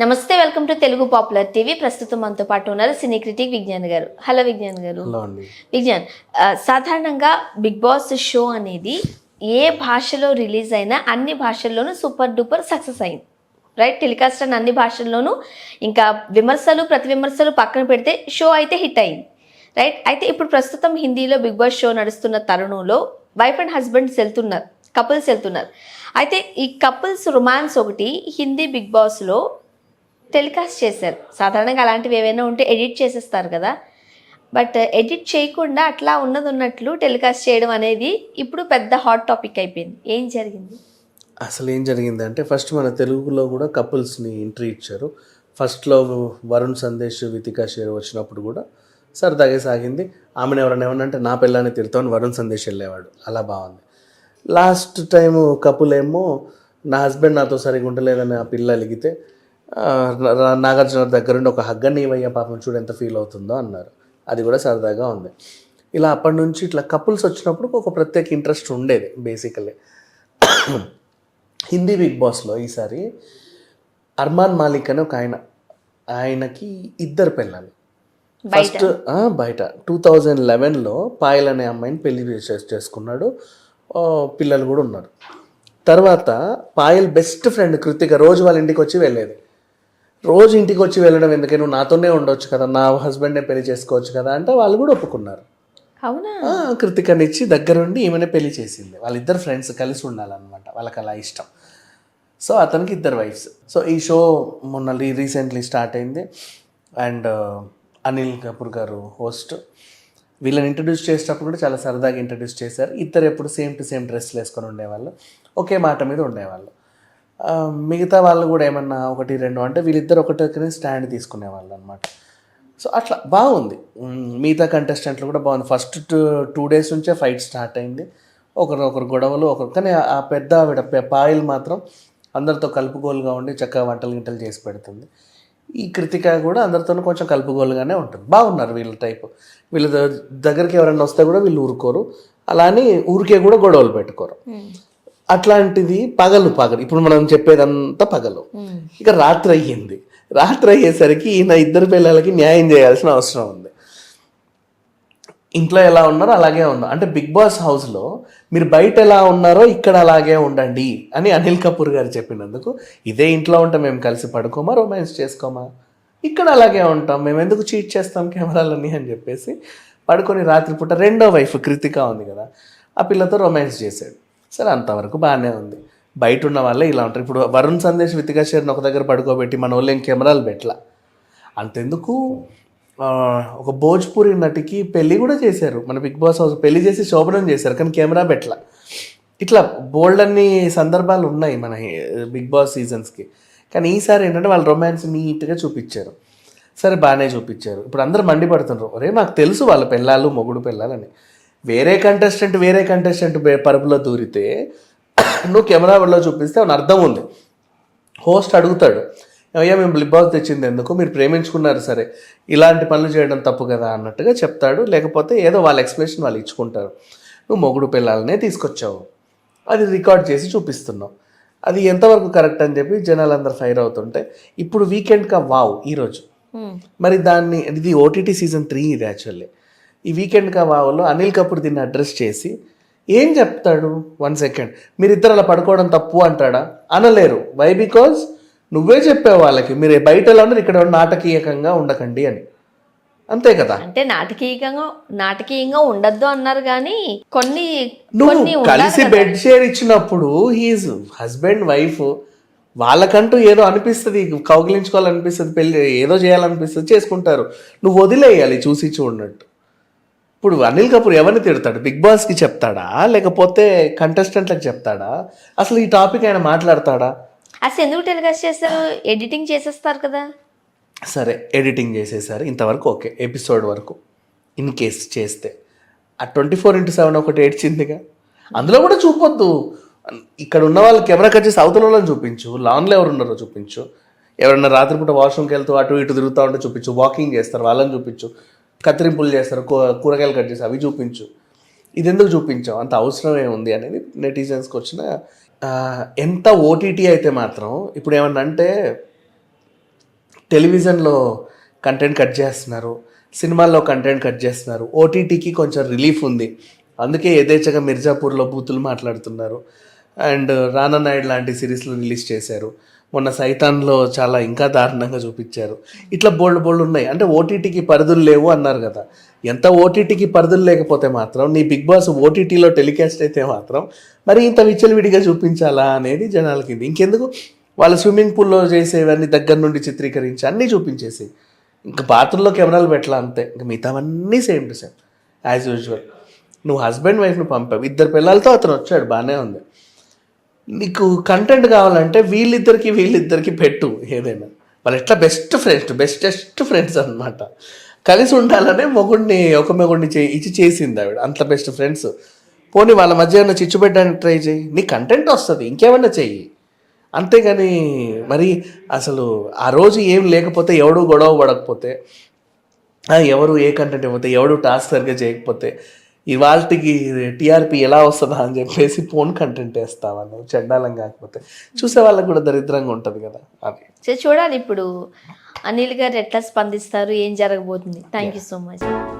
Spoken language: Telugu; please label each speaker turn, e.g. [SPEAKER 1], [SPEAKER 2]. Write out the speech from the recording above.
[SPEAKER 1] నమస్తే welcome to Telugu popular TV. ప్రస్తుతం మనతో పాటు ఉన్నారు సినీ క్రిటిక్ విజ్ఞాన్ గారు. హలో విజ్ఞాన్ గారు. విజ్ఞాన్ సాధారణంగా బిగ్ బాస్ షో అనేది ఏ భాషలో రిలీజ్ అయినా అన్ని భాషల్లోనూ సూపర్ డూపర్ సక్సెస్ అయింది. రైట్? టెలికాస్ట్ అని అన్ని భాషల్లోనూ ఇంకా విమర్శలు ప్రతి విమర్శలు పక్కన పెడితే షో అయితే హిట్ అయింది. రైట్? అయితే ఇప్పుడు ప్రస్తుతం హిందీలో బిగ్ బాస్ షో నడుస్తున్న తరుణంలో వైఫ్ అండ్ హస్బెండ్స్ వెళ్తున్నారు కపుల్స్ వెళ్తున్నారు. అయితే ఈ కపుల్స్ రొమాన్స్ ఒకటి హిందీ బిగ్ బాస్లో టెలికాస్ట్ చేశారు. సాధారణంగా అలాంటివి ఏవైనా ఉంటే ఎడిట్ చేసేస్తారు కదా. బట్ ఎడిట్ చేయకుండా అట్లా ఉన్నది ఉన్నట్లు టెలికాస్ట్ చేయడం అనేది ఇప్పుడు పెద్ద హాట్ టాపిక్ అయిపోయింది. ఏం జరిగింది?
[SPEAKER 2] అసలు ఏం జరిగిందంటే ఫస్ట్ మన తెలుగులో కూడా కపుల్స్ని ఎంట్రీ ఇచ్చారు. ఫస్ట్లో వరుణ్ సందేశ్ వితికా షేర్ వచ్చినప్పుడు కూడా సరదాగా సాగింది. ఆమెను ఎవరైనా ఏమన్నా అంటే నా పిల్లని తిడతామని వరుణ్ సందేశ్ వెళ్ళేవాడు. అలా బాగుంది. లాస్ట్ టైం కపుల్ ఏమో నా హస్బెండ్ నాతో సరిగా ఉండలేదని ఆ పిల్ల అలిగితే నాగార్జున దగ్గరుండి ఒక హగ్గని ఇవయ్యా పాపం చూడు ఎంత ఫీల్ అవుతుందో అన్నారు. అది కూడా సరదాగా ఉంది. ఇలా అప్పటి నుంచి ఇట్లా కపుల్స్ వచ్చినప్పుడు ఒక ప్రత్యేక ఇంట్రెస్ట్ ఉండేది బేసికలీ హిందీ బిగ్ బాస్లో ఈసారి అర్మాన్ మాలిక్ అని ఒక ఆయన ఆయనకి ఇద్దరు పిల్లలు ఫస్ట్ బయట. టూ థౌజండ్ లెవెన్లో పాయల్ అనే అమ్మాయిని పెళ్ళి చేసి చేసుకున్నాడు. పిల్లలు కూడా ఉన్నారు. తర్వాత పాయల్ బెస్ట్ ఫ్రెండ్ కృతిక రోజు వాళ్ళ ఇంటికి వచ్చి వెళ్ళేది. రోజు ఇంటికి వచ్చి వెళ్ళడం ఎందుకే? నువ్వు నాతోనే ఉండొచ్చు కదా. నా హస్బెండ్నే పెళ్ళి చేసుకోవచ్చు కదా అంటే వాళ్ళు కూడా ఒప్పుకున్నారు.
[SPEAKER 1] అవునా?
[SPEAKER 2] ఆ, కృతికనిచ్చి దగ్గరుండి ఈమెనే పెళ్ళి చేసింది. వాళ్ళిద్దరు ఫ్రెండ్స్ కలిసి ఉండాలన్నమాట. వాళ్ళకి అలా ఇష్టం. సో అతనికి ఇద్దరు వైఫ్స్. సో ఈ షో మొన్న రీ రీసెంట్లీ స్టార్ట్ అయింది. And Anil Kapoor garu host. వీళ్ళని ఇంట్రడ్యూస్ చేసేటప్పుడు కూడా చాలా సరదాగా ఇంట్రడ్యూస్ చేశారు. ఇద్దరు ఎప్పుడు సేమ్ టు సేమ్ డ్రెస్లు వేసుకొని ఉండేవాళ్ళు. ఒకే మాట మీద ఉండేవాళ్ళు. మిగతా వాళ్ళు కూడా ఏమన్నా ఒకటి రెండు అంటే వీళ్ళిద్దరు ఒకటి స్టాండ్ తీసుకునేవాళ్ళు అనమాట సో అట్లా బాగుంది. మిగతా కంటెస్టెంట్లు కూడా బాగుంది. ఫస్ట్ టూ టూ డేస్ నుంచే ఫైట్ స్టార్ట్ అయింది. ఒకరు ఒకరు గొడవలు ఒకరు కానీ ఆ- పెద్ద ఆవిడ పె- పాయల్ మాత్రం అందరితో కలుపుగోలుగా ఉండి చక్కగా వంటలు గింటలు చేసి పెడుతుంది. ఈ కృతిక కూడా అందరితోనూ కొంచెం కలుపుగోలుగానే ఉంటుంది. బాగున్నారు వీళ్ళ టైపు వీళ్ళ దగ్గరికి ఎవరైనా వస్తే కూడా వీళ్ళు ఊరుకోరు. అలా అని ఊరికే కూడా గొడవలు పెట్టుకోరు. అట్లాంటిది పగలు పగలు. ఇప్పుడు మనం చెప్పేదంతా పగలు. ఇక రాత్రి అయ్యింది. రాత్రి అయ్యేసరికి ఈయన ఇద్దరు పిల్లలకి న్యాయం చేయాల్సిన అవసరం ఉంది. ఇంట్లో ఎలా ఉన్నారో అలాగే ఉన్నారు అంటే బిగ్ బాస్ హౌస్లో మీరు బయట ఎలా ఉన్నారో ఇక్కడ అలాగే ఉండండి అని అనిల్ కపూర్ గారు చెప్పినందుకు ఇదే ఇంట్లో ఉంటే మేము కలిసి పడుకోమా రొమాన్స్ చేసుకోమా? ఇక్కడ అలాగే ఉంటాం. మేము ఎందుకు చీట్ చేస్తాం కెమెరాలని అని చెప్పేసి పడుకొని రాత్రిపూట రెండో వైఫ్ కృతిక ఉంది కదా ఆ పిల్లతో రొమాన్స్ చేశాడు. సరే అంతవరకు బాగానే ఉంది. బయట ఉన్న వాళ్ళే ఇలా ఉంటారు. ఇప్పుడు వరుణ్ సందేశ్ వితికా షేర్ని ఒక దగ్గర పడుకోబెట్టి మన వాళ్ళు ఏం కెమెరాలు పెట్టలా? అంతెందుకు? ఒక భోజ్పూరి నటికి పెళ్ళి కూడా చేశారు. మన బిగ్ బాస్ హౌస్ పెళ్ళి చేసి శోభనం చేశారు కానీ కెమెరా పెట్టల. ఇట్లా బోల్డ్ అన్ని సందర్భాలు ఉన్నాయి మన బిగ్ బాస్ సీజన్స్కి. కానీ ఈసారి ఏంటంటే వాళ్ళు రొమాన్స్ నీట్గా చూపించారు. సరే బాగానే చూపించారు. ఇప్పుడు అందరూ మండిపడుతున్నారు అరే మాకు తెలుసు వాళ్ళ పిల్లలు మొగుడు పిల్లలని వేరే కంటెస్టెంట్ వేరే కంటెస్టెంట్ పరుపులో దూరితే నువ్వు కెమెరాలో చూపిస్తే అని అర్థం ఉంది. హోస్ట్ అడుగుతాడు అయ్యా మేము బిగ్ బాస్ తెచ్చింది ఎందుకు? మీరు ప్రేమించుకున్నారు సరే. ఇలాంటి పనులు చేయడం తప్పు కదా అన్నట్టుగా చెప్తాడు. లేకపోతే ఏదో వాళ్ళ ఎక్స్ప్లెనేషన్ వాళ్ళు ఇచ్చుకుంటారు. నువ్వు మొగుడు పిల్లలనే తీసుకొచ్చావు. అది రికార్డ్ చేసి చూపిస్తున్నావు. అది ఎంతవరకు కరెక్ట్ అని చెప్పి జనాలందరూ ఫైర్ అవుతుంటే ఇప్పుడు వీకెండ్ కా వావ్ ఈరోజు మరి దాన్ని ఇది ఓటీటీ సీజన్ త్రీ ఇది యాక్చువల్లీ ఈ వీకెండ్ కా వావ్లో అనిల్ కపూర్ దీన్ని అడ్రస్ చేసి ఏం చెప్తాడు? వన్ సెకండ్ మీరిద్దరు అలా పడుకోవడం తప్పు అంటాడా? అనలేరు. వై బికాజ్ నువ్వే చెప్పావు వాళ్ళకి మీరు బయటలో ఇక్కడ నాటకీయకంగా ఉండకండి అని. అంతే కదా?
[SPEAKER 1] అంటే నాటకీయంగా నాటకీయంగా ఉండద్దు అన్నారు కానీ కొన్ని కొన్ని
[SPEAKER 2] కలిసి. బెడ్ షేర్ ఇచ్చినప్పుడు హీఈస్ హస్బెండ్ వైఫ్ వాళ్ళకంటూ ఏదో అనిపిస్తుంది కౌగిలించుకోవాలనిపిస్తుంది పెళ్ళి ఏదో చేయాలనిపిస్తుంది చేసుకుంటారు. నువ్వు వదిలేయాలి చూసి చూడనట్టు. ఇప్పుడు అనిల్ కపూర్ ఎవరిని తిడతాడు? బిగ్ బాస్కి చెప్తాడా? లేకపోతే కంటెస్టెంట్లకు చెప్తాడా? అసలు ఈ టాపిక్ ఆయన మాట్లాడతాడా?
[SPEAKER 1] అసలు ఎందుకు టెలికాస్ట్ చేస్తారు? ఎడిటింగ్ చేసేస్తారు కదా.
[SPEAKER 2] సరే ఎడిటింగ్ చేసేసారు. ఇంతవరకు ఓకే ఎపిసోడ్ వరకు. ఇన్ కేస్ చేస్తే. ఆ ట్వంటీ ఫోర్ ఇంటూ సెవెన్ ఒకటి ఏడ్చిందిగా. అందులో కూడా చూపొద్దు. ఇక్కడ ఉన్న వాళ్ళు కెమెరా కట్ చేసి అవతల వాళ్ళని చూపించు. లాన్లో ఎవరు ఉన్నారో చూపించు. ఎవరన్నా రాత్రిపూట వాష్రూమ్కి వెళ్తూ అటు ఇటు తిరుగుతూ ఉంటే చూపించు. వాకింగ్ చేస్తారు వాళ్ళని చూపించు. కత్తిరింపులు చేస్తారు కూరగాయలు కట్ చేసి అవి చూపించు. ఇది ఎందుకు చూపించాం అంత అవసరమే ఉంది అనేది నెటిజన్స్కి వచ్చిన ఎంత ఓటీటీ అయితే మాత్రం ఇప్పుడు ఏమన్నా అంటే టెలివిజన్లో కంటెంట్ కట్ చేస్తున్నారు సినిమాల్లో కంటెంట్ కట్ చేస్తున్నారు ఓటీటీకి కొంచెం రిలీఫ్ ఉంది. అందుకే యథేచ్ఛగా మిర్జాపూర్లో బూతులు మాట్లాడుతున్నారు. అండ్ రానా నాయుడు లాంటి సిరీస్లు రిలీజ్ చేశారు. మొన్న సైతాన్లో చాలా ఇంకా దారుణంగా చూపించారు. ఇట్లా బోల్డ్ బోల్డ్ ఉన్నాయి. అంటే ఓటీటీకి పరిధులు లేవు అన్నారు కదా. ఎంత ఓటీటీకి పరిధులు లేకపోతే మాత్రం నీ బిగ్ బాస్ ఓటీటీలో టెలికాస్ట్ అయితే మాత్రం మరి ఇంత విచ్చలవిడిగా చూపించాలా అనేది జనాలకి ఇది. ఇంకెందుకు? వాళ్ళ స్విమ్మింగ్ పూల్లో చేసేవన్నీ దగ్గర నుండి చిత్రీకరించి అన్నీ చూపించేసి. ఇంకా బాత్రూంలో కెమెరాలు పెట్టాల అంతే. ఇంకా మిగతావన్నీ same to same as usual. నువ్వు హస్బెండ్ వైఫ్ను పంపావు. ఇద్దరు పిల్లలతో అతను వచ్చాడు. బాగానే ఉంది. నీకు కంటెంట్ కావాలంటే వీళ్ళిద్దరికి వీళ్ళిద్దరికి పెట్టు ఏదైనా. వాళ్ళు ఎట్లా బెస్ట్ ఫ్రెండ్స్ బెస్టెస్ట్ ఫ్రెండ్స్ అన్నమాట. కలిసి ఉండాలనే మొగుడిని ఒక మొగుడిని చే ఇచ్చి చేసింది ఆవిడ. అంత బెస్ట్ ఫ్రెండ్స్ పోనీ వాళ్ళ మధ్య ఏమైనా చిచ్చు పెట్టడానికి ట్రై చేయి. నీ కంటెంట్ వస్తుంది ఇంకేమన్నా చెయ్యి. అంతేగాని మరి అసలు ఆ రోజు ఏం లేకపోతే ఎవడు గొడవ పడకపోతే ఎవరు ఏ కంటెంట్ ఇవ్వకపోతే ఎవడు టాస్క్ సరిగ్గా చేయకపోతే ఇవాళకి టీఆర్పీ ఎలా వస్తుందా అని చెప్పేసి ఫోన్ కంటెంట్ వేస్తావా నువ్వు? చెడ్డాలం కాకపోతే. చూసే వాళ్ళకి కూడా దరిద్రంగా ఉంటుంది కదా అది.
[SPEAKER 1] చూడాలి ఇప్పుడు. అనిల్ గారు ఎట్లా స్పందిస్తారు? ఏం జరగబోతుంది? Thank you so much